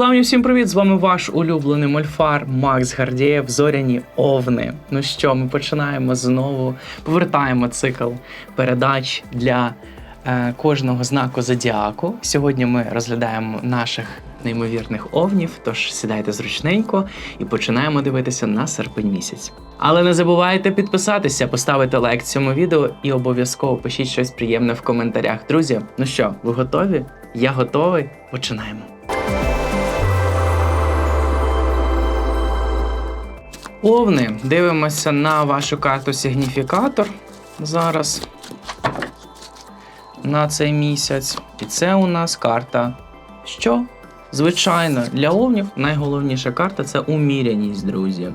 незламні, всім привіт! З вами ваш улюблений мольфар Макс Гардієв, Зоряні Овни. Ну що, ми починаємо знову, повертаємо цикл передач для е, кожного знаку зодіаку. Сьогодні ми розглядаємо наших неймовірних овнів, тож сідайте зручненько і починаємо дивитися на серпень місяць. Але не забувайте підписатися, поставити лайк цьому відео і обов'язково пишіть щось приємне в коментарях. Друзі, ну що, ви готові? Я готовий. Починаємо. Овни, дивимося на вашу карту сигніфікатор зараз на цей місяць. І це у нас карта. Що? Звичайно, для овнів найголовніша карта це уміряність, друзі,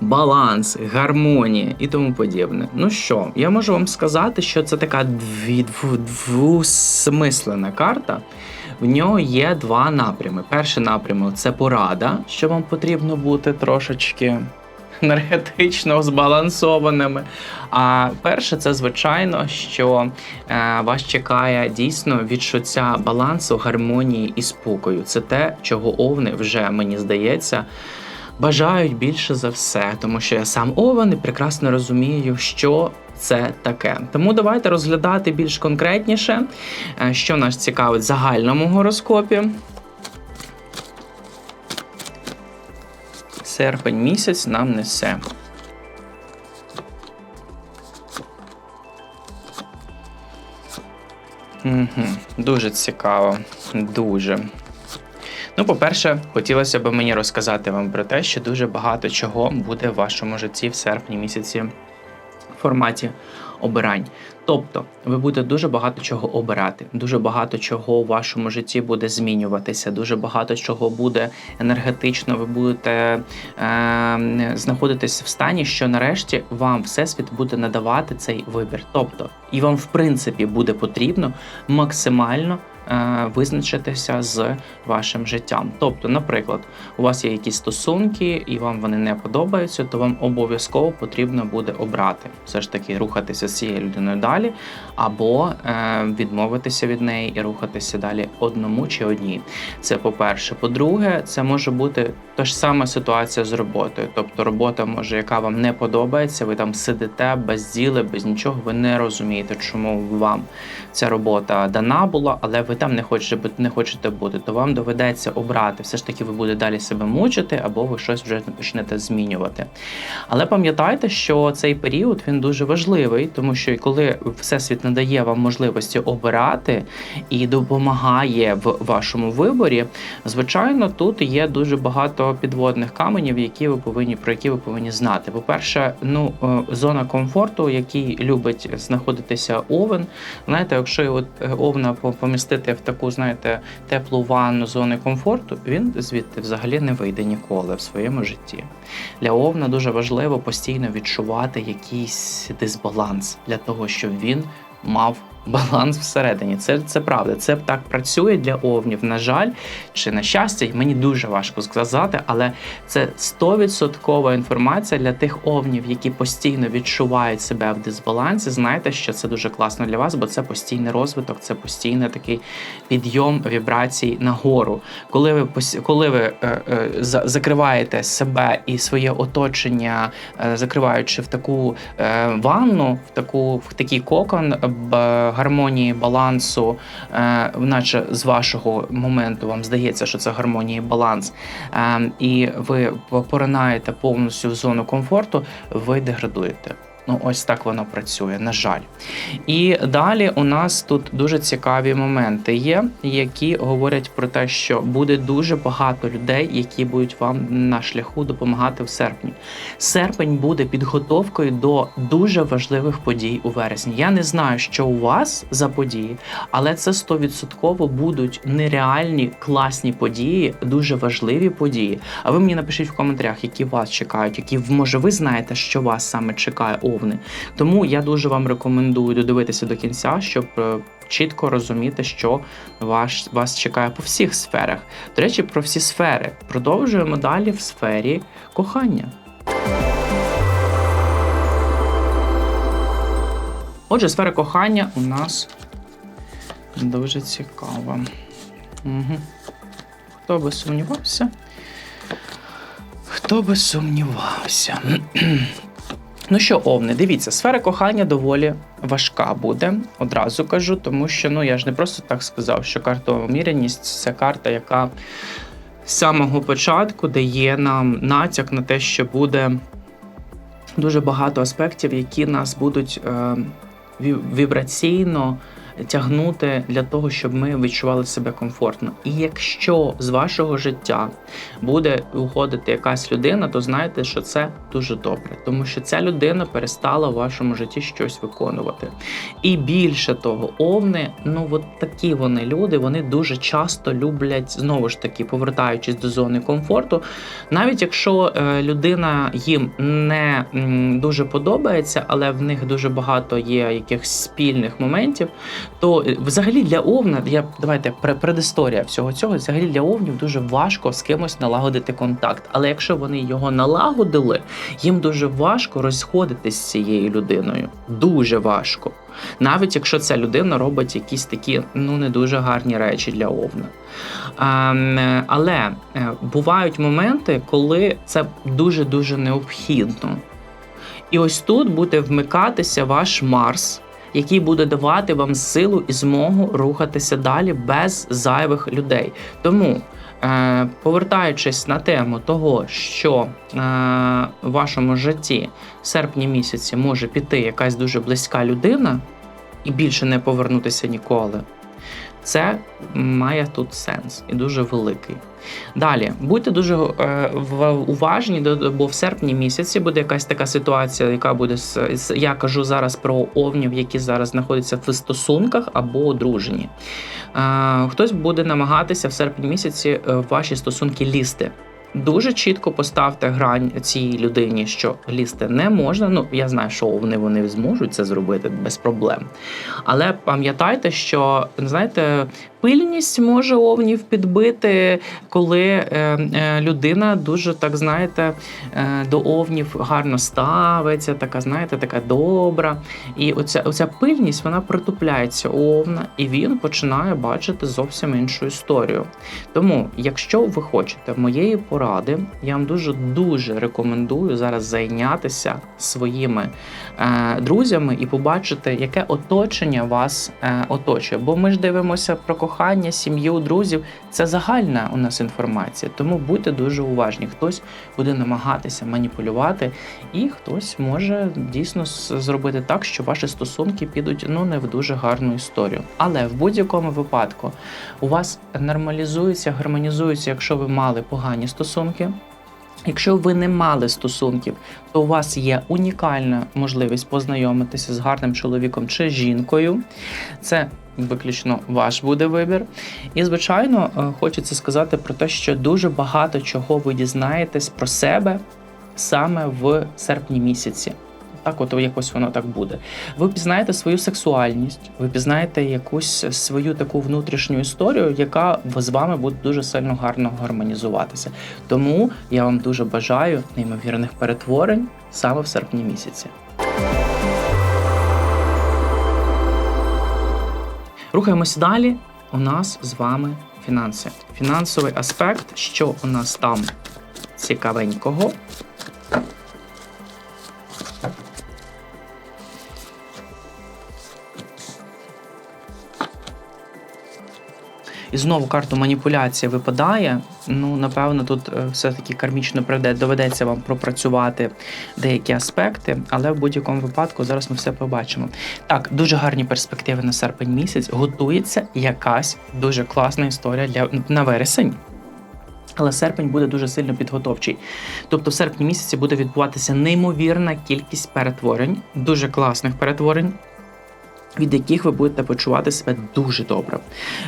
баланс, гармонія і тому подібне. Ну що, я можу вам сказати, що це така двусмислена карта. В нього є два напрями. Перший напрямок це порада, що вам потрібно бути трошечки енергетично збалансованими. А перше, це звичайно, що е, вас чекає дійсно відчуття балансу, гармонії і спокою. Це те, чого овни вже мені здається. Бажають більше за все, тому що я сам овен і прекрасно розумію, що це таке. Тому давайте розглядати більш конкретніше, е, що нас цікавить в загальному гороскопі. Серпень місяць нам несе. Угу. Дуже цікаво. Дуже. Ну, по-перше, хотілося б мені розказати вам про те, що дуже багато чого буде в вашому житті в серпні місяці в форматі обирань. Тобто, ви будете дуже багато чого обирати, дуже багато чого у вашому житті буде змінюватися, дуже багато чого буде енергетично. Ви будете е, знаходитись в стані, що нарешті вам всесвіт буде надавати цей вибір. Тобто, і вам, в принципі, буде потрібно максимально. Е, Визначитися з вашим життям. Тобто, наприклад, у вас є якісь стосунки, і вам вони не подобаються, то вам обов'язково потрібно буде обрати все ж таки рухатися з цією людиною далі, або е, відмовитися від неї і рухатися далі одному чи одній. Це по-перше. По-друге, це може бути та ж сама ситуація з роботою. Тобто, робота може, яка вам не подобається, ви там сидите без діла, без нічого, ви не розумієте, чому вам ця робота дана була, але ви там не хочете не хочете бути, то вам доведеться обрати. Все ж таки, ви будете далі себе мучити, або ви щось вже почнете змінювати. Але пам'ятайте, що цей період він дуже важливий, тому що коли всесвіт надає вам можливості обирати і допомагає в вашому виборі, звичайно, тут є дуже багато підводних каменів, які ви повинні про які ви повинні знати. По-перше, ну е, зона комфорту, який любить знаходитися овен. Знаєте, якщо от е, овна по- помістити в таку, знаєте, теплу ванну зони комфорту, він звідти взагалі не вийде ніколи в своєму житті. Для овна дуже важливо постійно відчувати якийсь дисбаланс для того, щоб він мав баланс всередині. Це, це правда. Це так працює для овнів. На жаль, чи на щастя, мені дуже важко сказати, але це 100% інформація для тих овнів, які постійно відчувають себе в дисбалансі. Знаєте, що це дуже класно для вас, бо це постійний розвиток, це постійний такий підйом вібрацій нагору. Коли ви коли ви е, е, закриваєте себе і своє оточення, е, закриваючи в таку е, ванну, в таку в такий кокон б- гармонії, балансу, е, наче з вашого моменту вам здається, що це гармонія баланс, е, і ви поринаєте повністю в зону комфорту, ви деградуєте. Ну, ось так воно працює, на жаль. І далі у нас тут дуже цікаві моменти є, які говорять про те, що буде дуже багато людей, які будуть вам на шляху допомагати в серпні. Серпень буде підготовкою до дуже важливих подій у вересні. Я не знаю, що у вас за події, але це 100% будуть нереальні класні події, дуже важливі події. А ви мені напишіть в коментарях, які вас чекають, які може ви знаєте, що вас саме чекає овни. Тому я дуже вам рекомендую додивитися до кінця, щоб е, чітко розуміти, що ваш, вас чекає по всіх сферах. До речі, про всі сфери. Продовжуємо далі в сфері кохання. Отже, сфера кохання у нас дуже цікава. Угу. Хто би сумнівався? Хто би сумнівався? Ну що, Овни, дивіться, сфера кохання доволі важка буде, одразу кажу, тому що ну я ж не просто так сказав, що карта уміреність це карта, яка з самого початку дає нам натяк на те, що буде дуже багато аспектів, які нас будуть е, вібраційно тягнути для того, щоб ми відчували себе комфортно. І якщо з вашого життя буде уходити якась людина, то знайте, що це дуже добре, тому що ця людина перестала в вашому житті щось виконувати. І більше того, овни, ну от такі вони люди, вони дуже часто люблять знову ж таки, повертаючись до зони комфорту, навіть якщо е, людина їм не дуже подобається, але в них дуже багато є якихось спільних моментів, то е, взагалі для овна, я давайте пре- предісторія всього цього, взагалі для овнів дуже важко з кимось налагодити контакт. Але якщо вони його налагодили, їм дуже важко розходитись з цією людиною. Дуже важко. Навіть якщо ця людина робить якісь такі ну не дуже гарні речі для овна. Ем, е, Але е, бувають моменти, коли це дуже дуже необхідно. І ось тут буде вмикатися ваш Марс, який буде давати вам силу і змогу рухатися далі без зайвих людей. Тому, е, повертаючись на тему того, що е, в вашому житті в серпні місяці може піти якась дуже близька людина і більше не повернутися ніколи. Це має тут сенс і дуже великий. Далі будьте дуже е, уважні, бо в серпні місяці буде якась така ситуація, яка буде з я кажу зараз про овнів, які зараз знаходяться в стосунках або одружені. Е, хтось буде намагатися в серпні місяці е, ваші стосунки лізти. Дуже чітко поставте грань цій людині, що лізти не можна. Ну я знаю, що вони, вони зможуть це зробити без проблем. Але пам'ятайте, що знаєте, пильність може овнів підбити, коли е, е, людина дуже так знаєте е, до овнів гарно ставиться, така знаєте, така добра. І оця, оця пильність вона притупляється у овна, і він починає бачити зовсім іншу історію. Тому, якщо ви хочете моєї поради, я вам дуже дуже рекомендую зараз зайнятися своїми е, друзями і побачити, яке оточення вас е, оточує. Бо ми ж дивимося про кохання, сім'ю, друзів. Це загальна у нас інформація. Тому будьте дуже уважні. Хтось буде намагатися маніпулювати, і хтось може дійсно зробити так, що ваші стосунки підуть ну не в дуже гарну історію. Але в будь-якому випадку у вас нормалізується, гармонізується, якщо ви мали погані стосунки. Якщо ви не мали стосунків, то у вас є унікальна можливість познайомитися з гарним чоловіком чи жінкою. Це виключно ваш буде вибір. І, звичайно, е, хочеться сказати про те, що дуже багато чого ви дізнаєтесь про себе саме в серпні місяці. Так, от якось воно так буде. Ви пізнаєте свою сексуальність, ви пізнаєте якусь свою таку внутрішню історію, яка з вами буде дуже сильно гарно гармонізуватися. Тому я вам дуже бажаю неймовірних перетворень саме в серпні місяці. Рухаємося далі. У нас з вами фінанси. Фінансовий аспект, що у нас там цікавенького. І знову карту маніпуляція випадає. Ну, напевно, тут е, все-таки кармічно прийде, доведеться вам пропрацювати деякі аспекти, але в будь-якому випадку зараз ми все побачимо. Так, дуже гарні перспективи на серпень місяць. Готується якась дуже класна історія для на вересень. Але серпень буде дуже сильно підготовчий. Тобто в серпні місяці буде відбуватися неймовірна кількість перетворень, дуже класних перетворень. Від яких ви будете почувати себе дуже добре.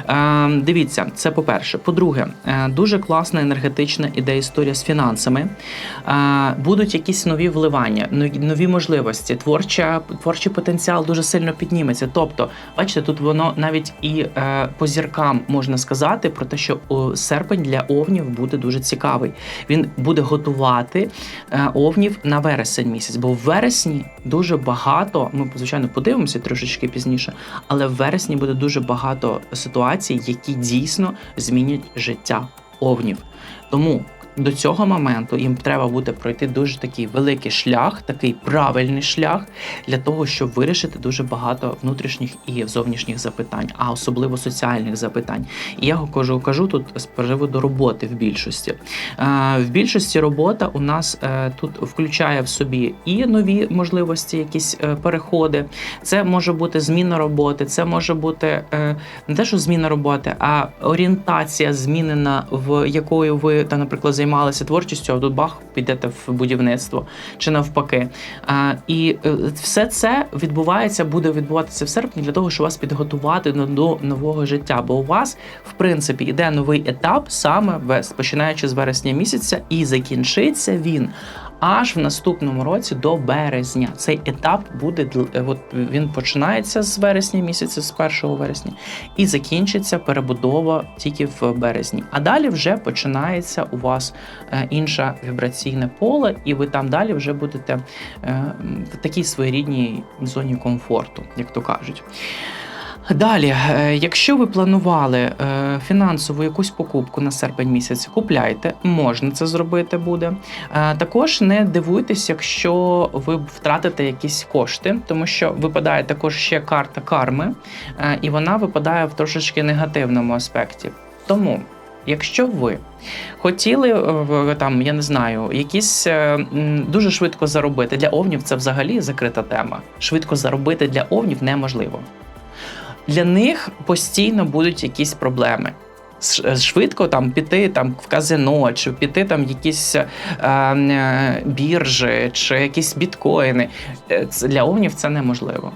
Е, дивіться, це по-перше. По-друге, е, дуже класна енергетична ідея історія з фінансами. Е, будуть якісь нові вливання, нові, можливості, творча, творчий потенціал дуже сильно підніметься. Тобто, бачите, тут воно навіть і е, по зіркам можна сказати про те, що серпень для овнів буде дуже цікавий. Він буде готувати е, овнів на вересень місяць, бо в вересні дуже багато. Ми звичайно подивимося трошечки пізніше, але в вересні буде дуже багато ситуацій, які дійсно змінять життя овнів. Тому до цього моменту їм треба буде пройти дуже такий великий шлях, такий правильний шлях для того, щоб вирішити дуже багато внутрішніх і зовнішніх запитань, а особливо соціальних запитань. І я кажу, кажу тут з приводу роботи в більшості. Е, В більшості робота у нас е, тут включає в собі і нові можливості, якісь е, переходи. Це може бути зміна роботи, це може бути не те, що зміна роботи, а орієнтація змінена, в якою ви та, наприклад, займалися творчістю, а тут бах, підете в будівництво чи навпаки. А, і е, все це відбувається, буде відбуватися в серпні для того, щоб вас підготувати до, нового життя. Бо у вас, в принципі, йде новий етап саме вес, починаючи з вересня місяця, і закінчиться він. Аж в наступному році до березня цей етап буде е, от він починається з вересня місяця, з 1 вересня, і закінчиться перебудова тільки в березні. А далі вже починається у вас е, інше вібраційне поле, і ви там далі вже будете е, в такій своєрідній зоні комфорту, як то кажуть. Далі, е, якщо ви планували е, фінансову якусь покупку на серпень місяць, купляйте, можна це зробити буде. Е, Також не дивуйтесь, якщо ви втратите якісь кошти, тому що випадає також ще карта карми, і вона випадає в трошечки негативному аспекті. Тому. Якщо ви хотіли там, я не знаю, якісь дуже швидко заробити для овнів, це взагалі закрита тема. Швидко заробити для овнів неможливо. Для них постійно будуть якісь проблеми. Ш- Швидко там піти там в казино, чи піти там якісь е, е, біржі, чи якісь біткоїни. Е, Для овнів це неможливо.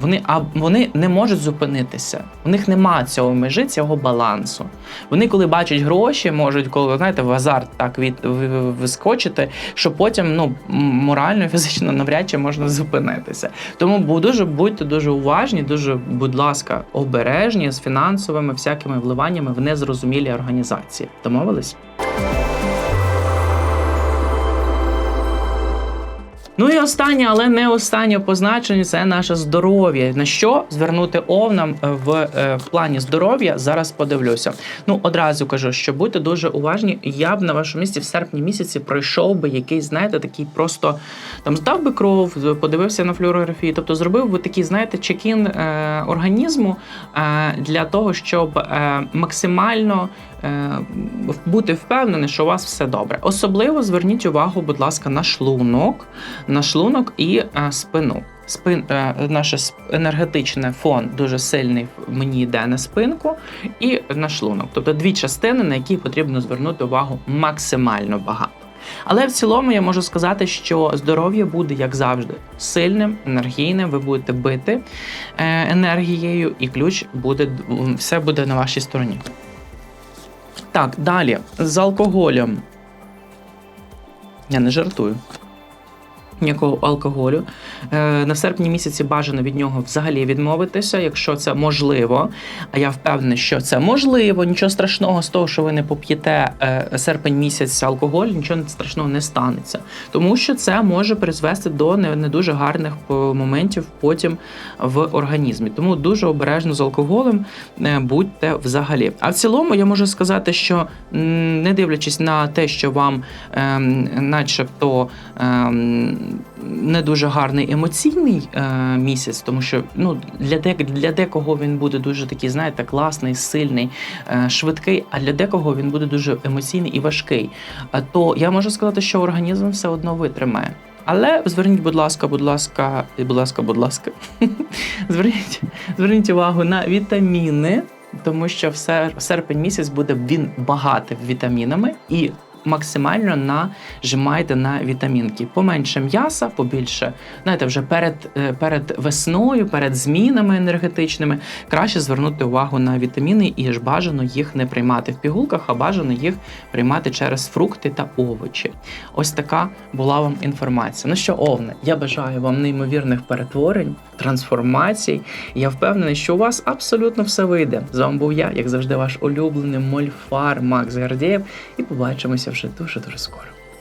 Вони, а вони не можуть зупинитися. У них нема цього межі, цього балансу. Вони, коли бачать гроші, можуть, коли знаєте, в азарт так від вискочити, що потім ну морально, фізично навряд чи можна зупинитися. Тому дуже будьте дуже уважні, дуже, будь ласка, обережні з фінансовими всякими вливаннями в незрозумілі організації. Домовились? Ну і останнє, але не останнє позначення це наше здоров'я. На що звернути овнам в, е, в плані здоров'я? Зараз подивлюся. Ну одразу кажу, що будьте дуже уважні. Я б на вашому місці в серпні місяці пройшов би якийсь, знаєте, такий просто там здав би кров, подивився на флюорографію, тобто зробив би такий, знаєте, чекін е, організму е, для того, щоб е, максимально е, бути впевнений, що у вас все добре. Особливо зверніть увагу, будь ласка, на шлунок, на шлунок і е, спину. Спин, е, наше енергетичне фон дуже сильний мені йде на спинку і на шлунок. Тобто дві частини, на які потрібно звернути увагу максимально багато. Але в цілому я можу сказати, що здоров'я буде, як завжди, сильним, енергійним. Ви будете бити е, енергією, і ключ буде все буде на вашій стороні. Так, далі з алкоголем. Я не жартую. Ніякого алкоголю. Е, на серпні місяці бажано від нього взагалі відмовитися, якщо це можливо. А я впевнений, що це можливо. Нічого страшного з того, що ви не поп'єте е, серпень місяць алкоголь, нічого страшного не станеться. Тому що це може призвести до не, дуже гарних е, моментів потім в організмі. Тому дуже обережно з алкоголем будьте взагалі. А в цілому я можу сказати, що не дивлячись на те, що вам ем, начебто ем, не дуже гарний емоційний е, місяць, тому що ну для дек для декого він буде дуже такий, знаєте, класний, сильний, е, швидкий, а для декого він буде дуже емоційний і важкий. А то я можу сказати, що організм все одно витримає. Але зверніть, будь ласка, будь ласка, будь ласка, будь ласка, зверніть, зверніть увагу на вітаміни, тому що в серпень місяць буде він багатий вітамінами і максимально нажимайте на вітамінки. Поменше м'яса, побільше. Знаєте, вже перед, е, перед весною, перед змінами енергетичними краще звернути увагу на вітаміни і ж бажано їх не приймати в пігулках, а бажано їх приймати через фрукти та овочі. Ось така була вам інформація. Ну що, Овне, я бажаю вам неймовірних перетворень, трансформацій. Я впевнений, що у вас абсолютно все вийде. З вами був я, як завжди, ваш улюблений мольфар Макс Гардєєв, і побачимося вже дуже дуже скоро.